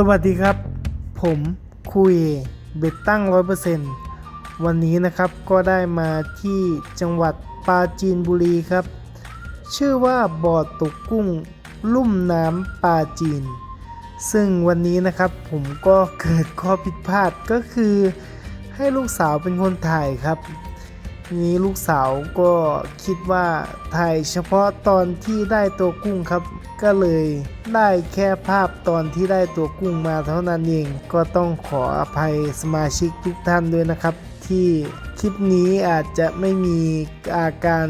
สวัสดีครับ ผมคุยเบ็ดตั้งร้อยเปอร์เซ็นต์วันนี้นะครับก็ได้มาที่จังหวัดปราจีนบุรีครับ ชื่อว่าบ่อตกกุ้ง ลุ่มน้ำปราจีน ซึ่งวันนี้นะครับผมก็เกิดข้อผิดพลาดก็คือให้ลูกสาวเป็นคนถ่ายครับ นี้ลูกสาวก็คิดว่าถ่ายเฉพาะตอนที่ได้ตัวกุ้งครับ ก็เลยได้แค่ภาพตอนที่ได้ตัวกุ้งมาเท่านั้นเอง ก็ต้องขออภัยสมาชิกทุกท่านด้วยนะครับ ที่คลิปนี้อาจจะไม่มีอาการ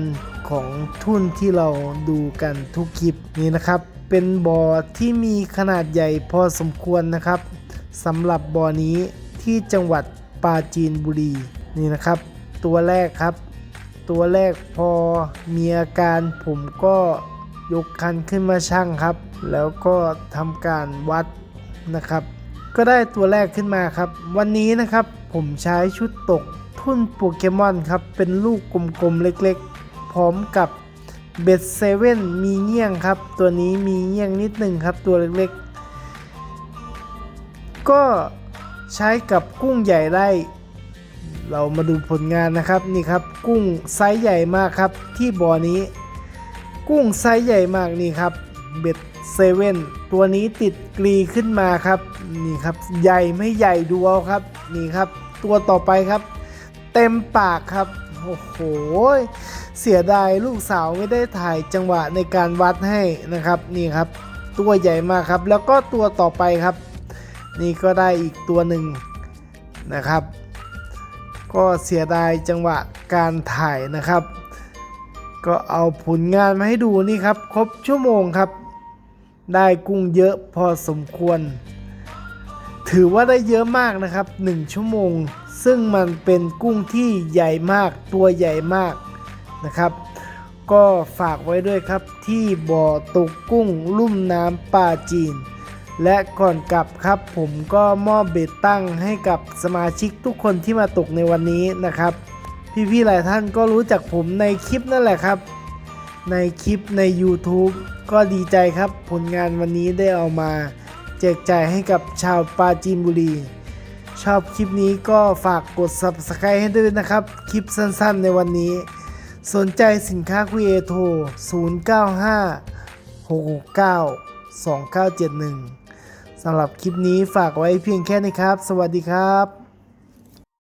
ของทุ่นที่เราดูกันทุกคลิปนี้นะครับ เป็นบ่อที่มีขนาดใหญ่พอสมควรนะครับสำหรับบ่อนี้ที่จังหวัดปราจีนบุรีนี่นะครับ ตัวแรกครับ ตัวแรกพอมีอาการผมก็ยกคันขึ้นมาชั่งครับ แล้วก็ทำการวัดนะครับ ก็ได้ตัวแรกขึ้นมาครับ วันนี้นะครับผมใช้ชุดตกทุ่นโปเกมอนครับ เป็นลูกกลมๆเล็กๆ พร้อมกับเบ็ดเซเว่นมีเงี้ยงครับ ตัวนี้มีเงี้ยงนิดหนึ่งครับตัวเล็กๆ ก็ใช้กับกุ้งใหญ่ได้ เรามาดูผลงานนะครับนี่ครับกุ้งไซส์ใหญ่มากครับที่บ่อนี้ กุ้งไซส์ใหญ่มากนี่ครับเบ็ดเซเว่นตัวนี้ติดกรีขึ้นมาครับนี่ครับใหญ่ไม่ใหญ่ดูเอาครับนี่ครับตัวต่อไปครับ เต็มปากครับโอ้โหเสียดายลูกสาวไม่ได้ถ่ายจังหวะในการวัดให้นะครับนี่ครับตัวใหญ่มากครับ แล้วก็ตัวต่อไปครับ นี่ก็ได้อีกตัวหนึ่งนะครับ ก็เสียดายจังหวะการถ่ายนะครับ ก็เอาผลงานมาให้ดูนี่ครับ ครบชั่วโมงครับ ได้กุ้งเยอะพอสมควร ถือว่าได้เยอะมากนะครับ 1 ชั่วโมง ซึ่งมันเป็นกุ้งที่ใหญ่มากตัวใหญ่มากนะครับ ก็ฝากไว้ด้วยครับที่บ่อตกกุ้งลุ่มน้ำป่าจีน และก่อนกลับครับผมก็มอบเบ็ดตั้งให้กับสมาชิกทุกคนที่มาตกในวันนี้นะครับ พี่ๆหลายท่านก็รู้จักผมในคลิปนั่นแหละครับ ในคลิปใน YouTube ก็ดีใจครับผลงานวันนี้ได้เอามา แจกจ่ายให้กับชาวปาจีนบุรี ชอบคลิปนี้ก็ฝากกด Subscribe ให้ด้วยนะครับ คลิปสั้นๆในวันนี้ สนใจสินค้าคุยเอโทร 095 669 2971 สำหรับคลิปนี้ฝากไว้เพียงแค่นี้ครับ สวัสดีครับ